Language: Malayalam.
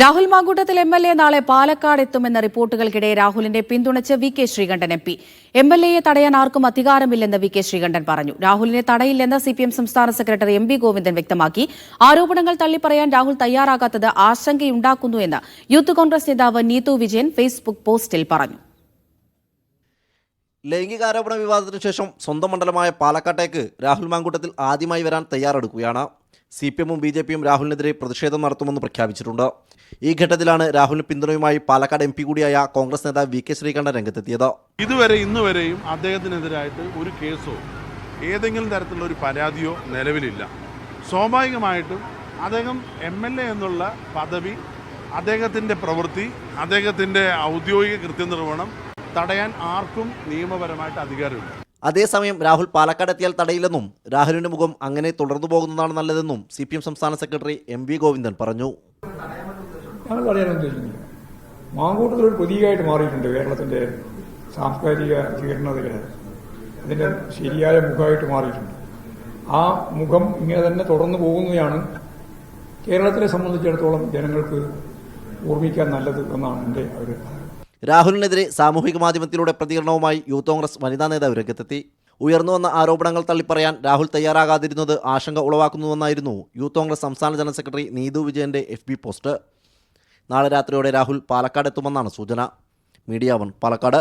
Rahul Mankoottathil M L A നാളെ പാലക്കാട് എത്തുമെന്ന റിപ്പോർട്ടുകൾക്കിടെ രാഹുലിനെ പിന്തുണച്ച് V K Sreekandan M P. M L എയെ തടയാൻ ആർക്കും അധികാരമില്ലെന്ന് വി കെ ശ്രീകണ്ഠൻ പറഞ്ഞു. രാഹുലിനെ തടയില്ലെന്ന് സി പി എം സംസ്ഥാന സെക്രട്ടറി എം പി ഗോവിന്ദൻ വ്യക്തമാക്കി. ആരോപണങ്ങൾ തള്ളിപ്പറയാൻ രാഹുൽ തയ്യാറാകാത്തത് ആശങ്കയുണ്ടാക്കുന്നു എന്ന് യൂത്ത് കോൺഗ്രസ് നേതാവ് നീതു വിജയൻ ഫേസ്ബുക്ക് പോസ്റ്റിൽ പറഞ്ഞു. ലൈംഗികാരോപണ വിവാദത്തിനു ശേഷം സ്വന്തം മണ്ഡലമായ പാലക്കാട്ടേക്ക് രാഹുൽ മാങ്കൂട്ടത്തിൽ ആദ്യമായി വരാൻ തയ്യാറെടുക്കുകയാണ്. സി പി എമ്മും ബി ജെ പിയും രാഹുലിനെതിരെ പ്രതിഷേധം നടത്തുമെന്ന് പ്രഖ്യാപിച്ചിട്ടുണ്ട്. ഈ ഘട്ടത്തിലാണ് രാഹുലിന് പിന്തുണയുമായി പാലക്കാട് എം പി കൂടിയായ കോൺഗ്രസ് നേതാവ് വി കെ ശ്രീകണ്ഠൻ രംഗത്തെത്തിയത്. ഇതുവരെ ഇന്നുവരെയും അദ്ദേഹത്തിനെതിരായിട്ട് ഒരു കേസോ ഏതെങ്കിലും തരത്തിലുള്ള ഒരു പരാതിയോ നിലവിലില്ല. സ്വാഭാവികമായിട്ടും അദ്ദേഹം എം എൽ എ എന്നുള്ള പദവി അദ്ദേഹത്തിന്റെ പ്രവൃത്തി അദ്ദേഹത്തിന്റെ ഔദ്യോഗിക കൃത്യനിർവഹണം തടയാൻ ആർക്കും നിയമപരമായിട്ട് അധികാരമില്ല. അതേസമയം രാഹുൽ പാലക്കാട് എത്തിയാൽ തടയില്ലെന്നും രാഹുലിന്റെ മുഖം അങ്ങനെ തുടർന്നു പോകുന്നതാണ് നല്ലതെന്നും സി പി എം സംസ്ഥാന സെക്രട്ടറി എം വി ഗോവിന്ദൻ പറഞ്ഞു. മാങ്കൂട്ടത്തിൽ ഒരു പ്രതീകമായിട്ട് മാറിയിട്ടുണ്ട് കേരളത്തിന്റെ സാംസ്കാരിക ജീർണതയുടെ അതിന്റെ ശരിയായ മുഖമായിട്ട് മാറിയിട്ടുണ്ട്. ആ മുഖം ഇങ്ങനെ തന്നെ തുടർന്നു പോകുന്നതാണ് കേരളത്തിലെ സംബന്ധിച്ചിടത്തോളം ജനങ്ങൾക്ക് ഓർമ്മിക്കാൻ നല്ലത് എന്നാണ് എന്റെ ഒരു രാഹുലിനെതിരെ സാമൂഹിക മാധ്യമത്തിലൂടെ പ്രതികരണവുമായി യൂത്ത് കോൺഗ്രസ് വനിതാ നേതാവ് രംഗത്തെത്തി. ഉയർന്നു വന്ന ആരോപണങ്ങൾ തള്ളിപ്പറയാൻ രാഹുൽ തയ്യാറാകാതിരുന്നത് ആശങ്ക ഉളവാക്കുന്നുവെന്നായിരുന്നു യൂത്ത് കോൺഗ്രസ് സംസ്ഥാന ജനറൽ സെക്രട്ടറി നീതു വിജയന്റെ എഫ് ബി പോസ്റ്റ്. നാളെ രാത്രിയോടെ രാഹുൽ പാലക്കാട് എത്തുമെന്നാണ് സൂചന. Media One Palakkad.